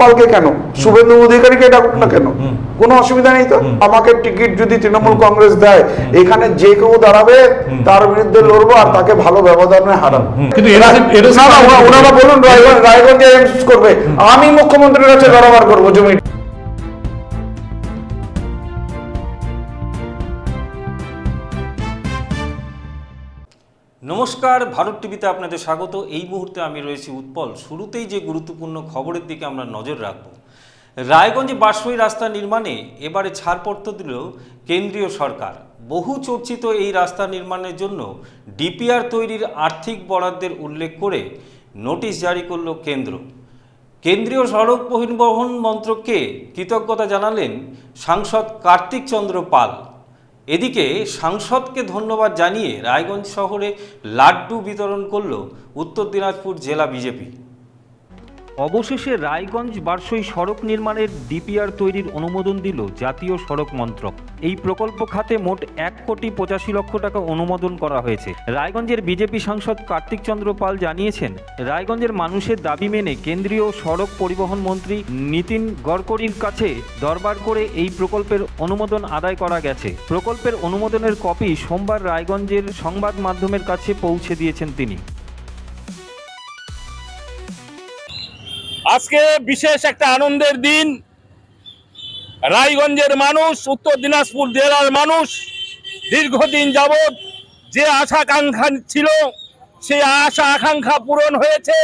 পালকে কেন? শুভেন্দু অধিকারীকে ডাকুক না কেন? কোনো অসুবিধা নেই তো? আমাকে টিকিট যদি তৃণমূল কংগ্রেস দেয় এখানে যে কেউ দাঁড়াবে তার বিরুদ্ধে লড়বো আর তাকে ভালো ব্যবধানে হারাবো। কিন্তু ওনারা বলুন রায়গঞ্জ রায়গঞ্জে করবে। আমি মুখ্যমন্ত্রীর কাছে কারবার করব জমি নমস্কার, ভারত টিভিতে আপনাদের স্বাগত। এই মুহূর্তে আমি রয়েছি উৎপল। শুরুতেই যে গুরুত্বপূর্ণ খবরের দিকে আমরা নজর রাখব। রায়গঞ্জে বাসই রাস্তা নির্মাণে এবারে ছাড়পত্র দিল কেন্দ্রীয় সরকার। বহু চর্চিত এই রাস্তা নির্মাণের জন্য ডিপিআর তৈরির আর্থিক বরাদ্দের উল্লেখ করে নোটিশ জারি করল কেন্দ্র। কেন্দ্রীয় সড়ক পরিবহন মন্ত্রককে কৃতজ্ঞতা জানালেন সাংসদ কার্তিক চন্দ্র পাল। এদিকে সাংসদকে ধন্যবাদ জানিয়ে রায়গঞ্জ শহরে লাড্ডু বিতরণ করল উত্তর দিনাজপুর জেলা বিজেপি। অবশেষে রায়গঞ্জ বারসই সড়ক নির্মাণের ডিপিআর তৈরির অনুমোদন দিল জাতীয় সড়ক মন্ত্রক। এই প্রকল্প খাতে মোট এক কোটি পঁচাশি লক্ষ টাকা অনুমোদন করা হয়েছে। রায়গঞ্জের বিজেপি সাংসদ কার্তিক চন্দ্র পাল জানিয়েছেন, রায়গঞ্জের মানুষের দাবি মেনে কেন্দ্রীয় সড়ক পরিবহন মন্ত্রী নীতিন গডকরির কাছে দরবার করে এই প্রকল্পের অনুমোদন আদায় করা গেছে। প্রকল্পের অনুমোদনের কপি সোমবার রায়গঞ্জের সংবাদ মাধ্যমের কাছে পৌঁছে দিয়েছেন তিনি। আজকে বিশেষ একটা আনন্দের দিন। রায়গঞ্জের মানুষ, উত্তর দিনাজপুর জেলার মানুষ, দীর্ঘদিন যাবৎ যে আশা আকাঙ্ক্ষা ছিল, সেই আশা আকাঙ্ক্ষা পূরণ হয়েছে।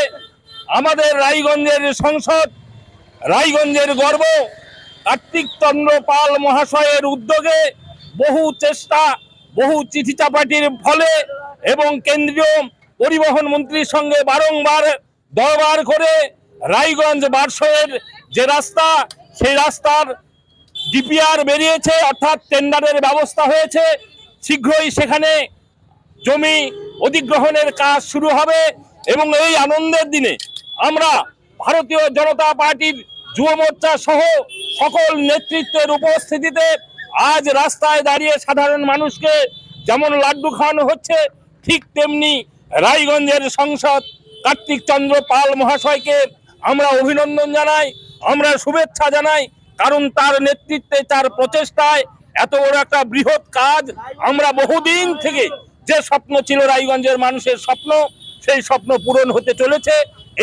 আমাদের রায়গঞ্জের সংসদ, রায়গঞ্জের গর্ব, কার্তিক চন্দ্র পাল মহাশয়ের উদ্যোগে বহু চেষ্টা, বহু চিঠি চাপাটির ফলে এবং কেন্দ্রীয় পরিবহন মন্ত্রীর সঙ্গে বারংবার দরবার করে রায়গঞ্জ বারসয়ের যে রাস্তা, সেই রাস্তার ডিপিআর বেরিয়েছে, অর্থাৎ টেন্ডারের ব্যবস্থা হয়েছে। শীঘ্রই সেখানে জমি অধিগ্রহণের কাজ শুরু হবে এবং এই আনন্দের দিনে আমরা ভারতীয় জনতা পার্টির যুব মোর্চা সহ সকল নেতৃত্বের উপস্থিতিতে আজ রাস্তায় দাঁড়িয়ে সাধারণ মানুষকে যেমন লাড্ডু খাওয়ানো হচ্ছে, ঠিক তেমনি রায়গঞ্জের সংসদ কার্তিক চন্দ্র পাল মহাশয়কে আমরা অভিনন্দন জানাই, আমরা শুভেচ্ছা জানাই, কারণ তার নেতৃত্বে, তার প্রচেষ্টায় এত বড় একটা বৃহৎ কাজ আমরা বহুদিন থেকে যে স্বপ্ন ছিল রায়গঞ্জের মানুষের স্বপ্ন, সেই স্বপ্ন পূরণ হতে চলেছে।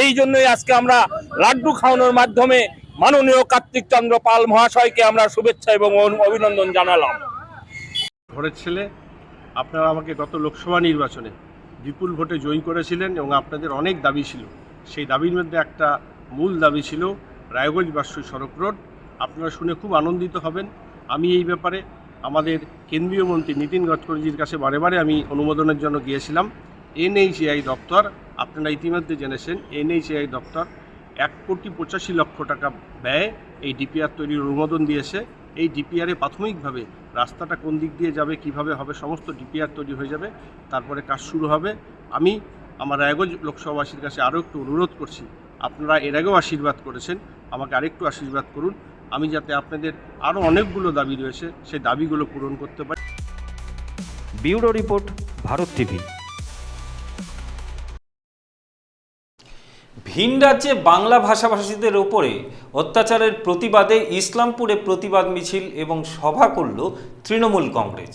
এই জন্যই আজকে আমরা লাড্ডু খাওয়ানোর মাধ্যমে মাননীয় কার্তিক চন্দ্র পাল মহাশয়কে আমরা শুভেচ্ছা এবং অভিনন্দন জানালাম। ঘরের ছেলে, আপনারা আমাকে গত লোকসভা নির্বাচনে বিপুল ভোটে জয়ী করেছিলেন এবং আপনাদের অনেক দাবি ছিল। সেই দাবির মধ্যে একটা মূল দাবি ছিল রায়গঞ্জ বাসী সড়ক রোড। আপনারা শুনে খুব আনন্দিত হবেন। আমি এই ব্যাপারে আমাদের কেন্দ্রীয় মন্ত্রী নীতিন গডকরিজির কাছে বারে বারে আমি অনুমোদনের জন্য গিয়েছিলাম। এনএইচএআই দপ্তর, আপনারা ইতিমধ্যে জেনেছেন, এনএইচএআই দপ্তর এক কোটি পঁচাশি লক্ষ টাকা ব্যয়ে এই ডিপিআর তৈরির অনুমোদন দিয়েছে। এই ডিপিআরে প্রাথমিকভাবে রাস্তাটা কোন দিক দিয়ে যাবে, কীভাবে হবে, সমস্ত ডিপিআর তৈরি হয়ে যাবে, তারপরে কাজ শুরু হবে। আমি আমার রায়গঞ্জ লোকসভাবাসীর কাছে আরও একটু অনুরোধ করছি। আপনারা এর আগেও আশীর্বাদ করেছেন। আমাকে আরেকটু আশীর্বাদ করুন। আমি যাতে আপনাদের আরও অনেকগুলো দাবি রয়েছে সেই দাবিগুলো পূরণ করতে পারি। Bureau report Bharat TV. ভিন রাজ্যে বাংলা ভাষাভাষীদের ওপরে অত্যাচারের প্রতিবাদে ইসলামপুরে প্রতিবাদ মিছিল এবং সভা করল তৃণমূল কংগ্রেস।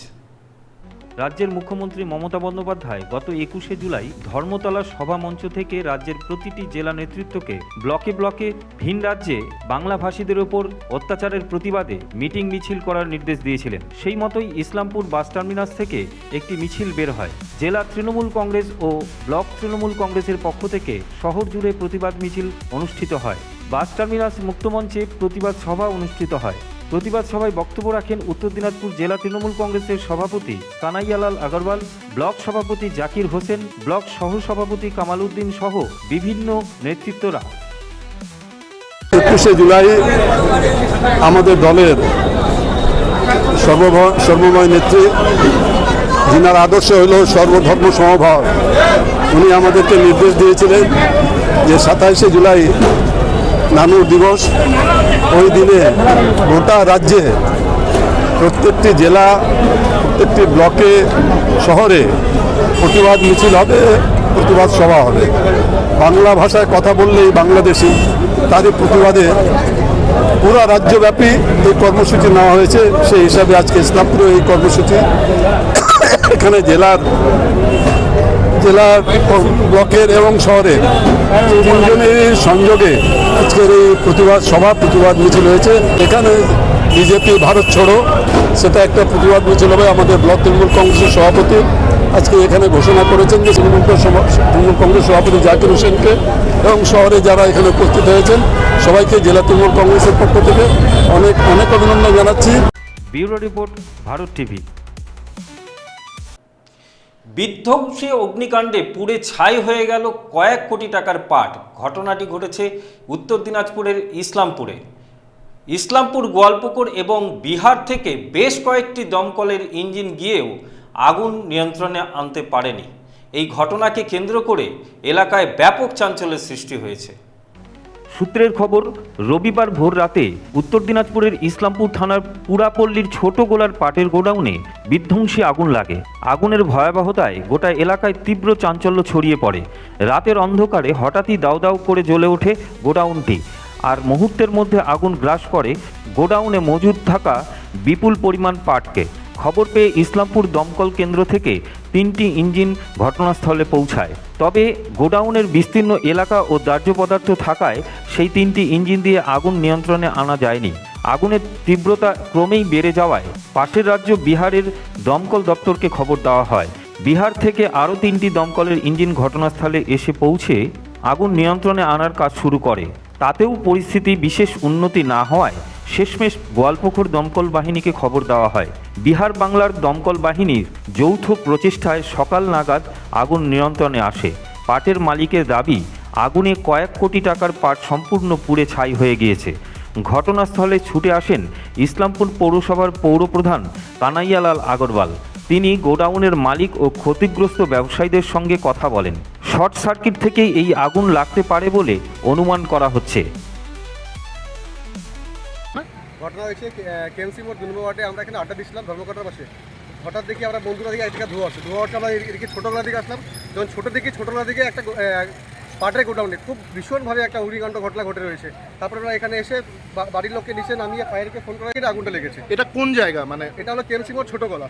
রাজ্যের মুখ্যমন্ত্রী মমতা বন্দ্যোপাধ্যায় গত একুশে জুলাই ধর্মতলা সভা মঞ্চ থেকে রাজ্যের প্রতিটি জেলা নেতৃত্বকে ব্লকে ব্লকে ভিন রাজ্যে বাংলাভাষীদের ওপর অত্যাচারের প্রতিবাদে মিটিং মিছিল করার নির্দেশ দিয়েছিলেন। সেই মতোই ইসলামপুর বাস টার্মিনাস থেকে একটি মিছিল বের হয়। জেলা তৃণমূল কংগ্রেস ও ব্লক তৃণমূল কংগ্রেসের পক্ষ থেকে শহর জুড়ে প্রতিবাদ মিছিল অনুষ্ঠিত হয়। বাস টার্মিনাস মুক্তমঞ্চে প্রতিবাদ সভা অনুষ্ঠিত হয়। প্রতিবাদ সভায় বক্তব্য রাখেন উত্তর দিনাজপুর জেলা তৃণমূল কংগ্রেসের সভাপতি কানাইয়ালাল আগরওয়াল, ব্লক সভাপতি জাকির হোসেন, ব্লক সহ সভাপতি কামাল উদ্দিন সহ বিভিন্ন নেতৃত্বরা। একুশে জুলাই আমাদের দলের সর্বময় নেত্রী, যিনার আদর্শ হল সর্বধর্ম সমভাব, উনি আমাদেরকে নির্দেশ দিয়েছিলেন যে সাতাইশে জুলাই নানু দিবস ওই দিনে গোটা রাজ্যে প্রত্যেকটি জেলা, প্রত্যেকটি ব্লকে, শহরে প্রতিবাদ মিছিল হবে, প্রতিবাদ সভা হবে। বাংলা ভাষায় কথা বললেই বাংলাদেশি, তারই প্রতিবাদে পুরো রাজ্যব্যাপী এই কর্মসূচি নেওয়া হয়েছে। সেই হিসাবে আজকে ইসলামপুরে এই কর্মসূচি। এখানে জেলার জেলার ব্লকের এবং শহরের তিনজনের সংযোগে আজকের এই প্রতিবাদ সভা, প্রতিবাদ মিছিল হয়েছে। এখানে বিজেপি, ভারত ছড়ো, সেটা একটা প্রতিবাদ মিছিল হবে আমাদের ব্লক তৃণমূল কংগ্রেসের সভাপতি। আজকে এখানে ঘোষণা করেছেন যে তৃণমূল তৃণমূল কংগ্রেস সভাপতি জাকির হোসেনকে এবং শহরে যারা এখানে উপস্থিত হয়েছেন, সবাইকে জেলা তৃণমূল কংগ্রেসের পক্ষ থেকে অনেক অনেক অভিনন্দন জানাচ্ছি। Bureau report, Bharat TV. বিধ্বংসী অগ্নিকাণ্ডে পুড়ে ছাই হয়ে গেল কয়েক কোটি টাকার পাট। ঘটনাটি ঘটেছে উত্তর দিনাজপুরের ইসলামপুরে। ইসলামপুর, গোয়ালপুকুর এবং বিহার থেকে বেশ কয়েকটি দমকলের ইঞ্জিন গিয়েও আগুন নিয়ন্ত্রণে আনতে পারেনি। এই ঘটনাকে কেন্দ্র করে এলাকায় ব্যাপক চাঞ্চল্যের সৃষ্টি হয়েছে। সূত্রের খবর, রবিবার ভোর রাতে উত্তর দিনাজপুরের ইসলামপুর থানার পুরাপল্লীর ছোট গোলার পাটের গোডাউনে বিধ্বংসী আগুন লাগে। আগুনের ভয়াবহতায় গোটা এলাকায় তীব্র চাঞ্চল্য ছড়িয়ে পড়ে। রাতের অন্ধকারে হঠাৎই দাউ দাউ করে জ্বলে ওঠে গোডাউনটি। আর মুহূর্তের মধ্যে আগুন গ্রাস করে গোডাউনে মজুদ থাকা বিপুল পরিমাণ পাটকে। খবর পেয়ে ইসলামপুর দমকল কেন্দ্র থেকে তিনটি ইঞ্জিন ঘটনাস্থলে পৌঁছায়। তবে গোডাউনের বিস্তীর্ণ এলাকা ও দাহ্য পদার্থ থাকায় সেই তিনটি ইঞ্জিন দিয়ে আগুন নিয়ন্ত্রণে আনা যায়নি। আগুনের তীব্রতা ক্রমেই বেড়ে যাওয়ায় পাশের রাজ্য বিহারের দমকল দপ্তরকে খবর দেওয়া হয়। বিহার থেকে আরও তিনটি দমকলের ইঞ্জিন ঘটনাস্থলে এসে পৌঁছে আগুন নিয়ন্ত্রণে আনার কাজ শুরু করে। তাতেও পরিস্থিতি বিশেষ উন্নতি না হওয়ায় শেষমেশ গোয়ালপুকুর দমকল বাহিনীকে খবর দেওয়া হয়। বিহার বাংলার দমকল বাহিনীর যৌথ প্রচেষ্টায় সকাল নাগাদ আগুন নিয়ন্ত্রণে আসে। পাটের মালিকের দাবি, আগুনে কয়েক কোটি টাকার পাট সম্পূর্ণ পুড়ে ছাই হয়ে গিয়েছে। ঘটনাস্থলে ছুটে আসেন ইসলামপুর পৌরসভার পৌরপ্রধান কানাইয়ালাল আগরওয়াল। তিনি গোডাউনের মালিক ও ক্ষতিগ্রস্ত ব্যবসায়ীদের সঙ্গে কথা বলেন। শর্ট সার্কিট থেকেই এই আগুন লাগতে পারে বলে অনুমান করা হচ্ছে। ঘটনা হয়েছে কেএমসি মোড় দুই নম্বর ওয়ার্ডে আমরা এখানে আড্ডা দিচ্ছিলাম ধর্মকটার পাশে। হঠাৎ দেখি আমরা বন্ধুরা দিকে এদিকে ধোয়া আসছে। ধোয়া আসছে আমরা এদিকে ছোটোবেলা দিকে আসলাম। যখন ছোটো দিকে ছোটোবেলা দিকে একটা পাটের গোডাউনে খুব ভীষণভাবে একটা অগ্নিকাণ্ড ঘটনা ঘটে রয়েছে। তারপরে আমরা এখানে এসে বাড়ির লোককে নিচে নামিয়ে ফায়ারকে ফোন করা আগুনটা লেগেছে। এটা কোন জায়গা? মানে এটা হলো কেএমসি মোড় ছোটো গলা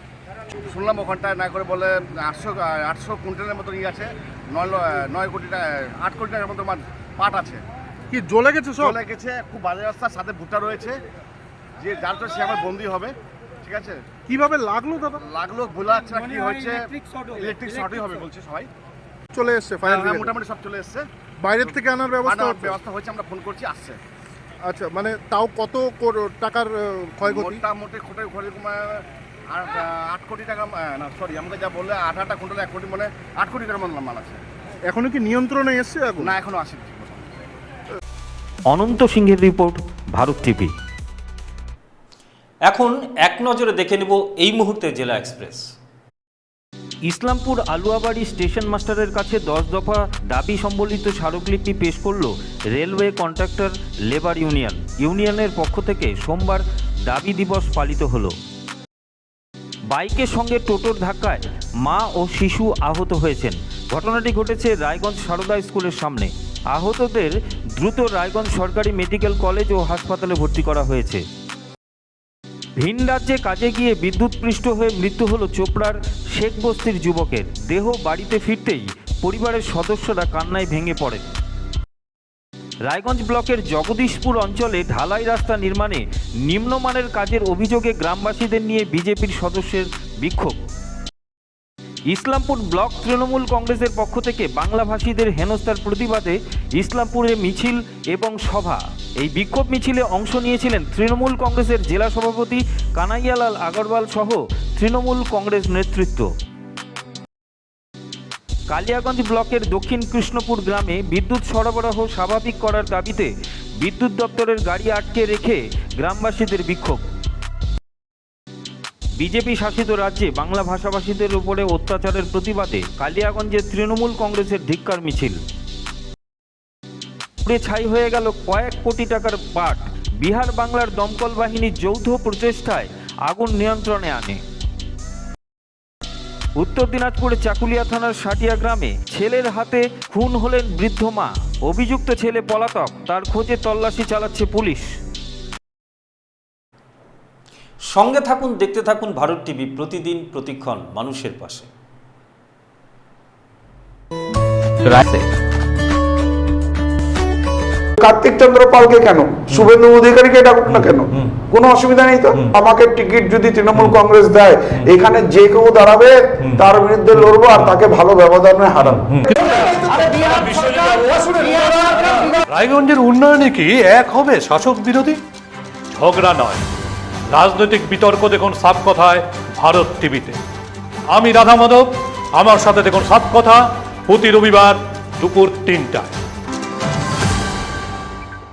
শুনলাম ওখানটায় না করে বলে আটশো আটশো কুইন্টালের মতো ইয়ে আছে নয় নয় কোটি টাকা আট কোটি টাকার মতো মাল- পাট আছে। কি জ্বলে গেছে চলে গেছে খুব বাজে রাস্তার সাথে ভুট্টা রয়েছে যে যার তো সে আমার বন্দি হবে ঠিক আছে? কীভাবে লাগল দাদা? লাগল বোলা যাচ্ছে কি হচ্ছে ইলেকট্রিক শর্টই হবে। বলছে সবাই। চলে এসছে হ্যাঁ, মোটামুটি সব চলে এসছে। বাইরের থেকে আনার আনার ব্যবস্থা হয়েছে আমরা ফোন করছি আসছে। আচ্ছা মানে তাও কত টাকার মোটামুটি কোটি কোটি আর আট কোটি টাকা না সরি আমাকে যা বললে আট আটটা কুইন্টাল এক কোটি মানে আট কোটি টাকার মতো মাল আছে। এখনও কি নিয়ন্ত্রণে এসছে না এখনও আসেনি। অনন্ত সিংহের রিপোর্ট ভারত টিভি। এখন এক নজরে দেখে নেব এই মুহূর্তে জেলা এক্সপ্রেস। ইসলামপুর আলুয়াবাড়ি স্টেশন মাস্টারের কাছে দশ দফা দাবি সম্বলিত স্মারকলিপি পেশ করল রেলওয়ে কন্ট্রাক্টর লেবার ইউনিয়ন। ইউনিয়নের পক্ষ থেকে সোমবার দাবি দিবস পালিত হলো। বাইকের সঙ্গে টোটোর ধাক্কায় মা ও শিশু আহত হয়েছেন। ঘটনাটি ঘটেছে রায়গঞ্জ সারদা স্কুলের সামনে। আহতদের দ্রুত রায়গঞ্জ সরকারি মেডিকেল কলেজ ও হাসপাতালে ভর্তি করা হয়েছে। ভিন রাজ্যে কাজে গিয়ে বিদ্যুৎপৃষ্ট হয়ে মৃত্যু হলো চোপড়ার শেখ বস্তির যুবকের। দেহ বাড়িতে ফিরতেই পরিবারের সদস্যরা কান্নায় ভেঙে পড়েন। রায়গঞ্জ ব্লকের জগদীশপুর অঞ্চলে ঢালাই রাস্তা নির্মাণে নিম্নমানের কাজের অভিযোগে গ্রামবাসীদের নিয়ে বিজেপির সদস্যের বিক্ষোভ। ইসলামপুর ব্লক তৃণমূল কংগ্রেসের পক্ষ থেকে বাংলাভাষীদের হেনস্থার প্রতিবাদে ইসলামপুরে মিছিল এবং সভা। এই বিক্ষোভ মিছিলে অংশ নিয়েছিলেন তৃণমূল কংগ্রেসের জেলা সভাপতি কানাইয়ালাল আগরওয়াল সহ তৃণমূল কংগ্রেস নেতৃত্ব। কালিয়াগঞ্জ ব্লকের দক্ষিণ কৃষ্ণপুর গ্রামে বিদ্যুৎ সরবরাহ স্বাভাবিক করার দাবিতে বিদ্যুৎ দপ্তরের গাড়ি আটকে রেখে গ্রামবাসীদের বিক্ষোভ। বিজেপি শাসিত রাজ্যে বাংলা ভাষাভাষীদের উপরে অত্যাচারের প্রতিবাদে কালিয়াগঞ্জে তৃণমূল কংগ্রেসের ধিক্কার মিছিল। পুড়ে ছাই হয়ে গেল কয়েক কোটি টাকার পাট বিহার বাংলার দমকল বাহিনীর যৌথ প্রচেষ্টায় আগুন নিয়ন্ত্রণে আনে। উত্তর দিনাজপুরের চাকুলিয়া থানার সাটিয়া গ্রামে ছেলের হাতে খুন হলেন বৃদ্ধ মা। অভিযুক্ত ছেলে পলাতক তার খোঁজে তল্লাশি চালাচ্ছে পুলিশ। সঙ্গে থাকুন দেখতে থাকুন ভারত টিভি প্রতিদিন প্রতিক্ষণ মানুষের পাশে। কার্তিক চন্দ্র পালকে কেন? শুভেন্দু অধিকারীকে ডাকুক না কেন? কোনো অসুবিধা নেই তো? আমাকে টিকিট যদি তৃণমূল কংগ্রেস দেয় এখানে যে কেউ দাঁড়াবে তার বিরুদ্ধে লড়বো আর তাকে ভালো ব্যবধানে হারাবো। রায়গঞ্জের উন্নয়নে কি এক হবে শাসক বিরোধী? ঝগড়া নয়। রাজনৈতিক বিতর্ক দেখুন সাপ কথায় ভারত টিভিতে। আমি রাধা মাধব আমার সাথে দেখুন সাত কথা প্রতি রবিবার দুপুর তিনটায়।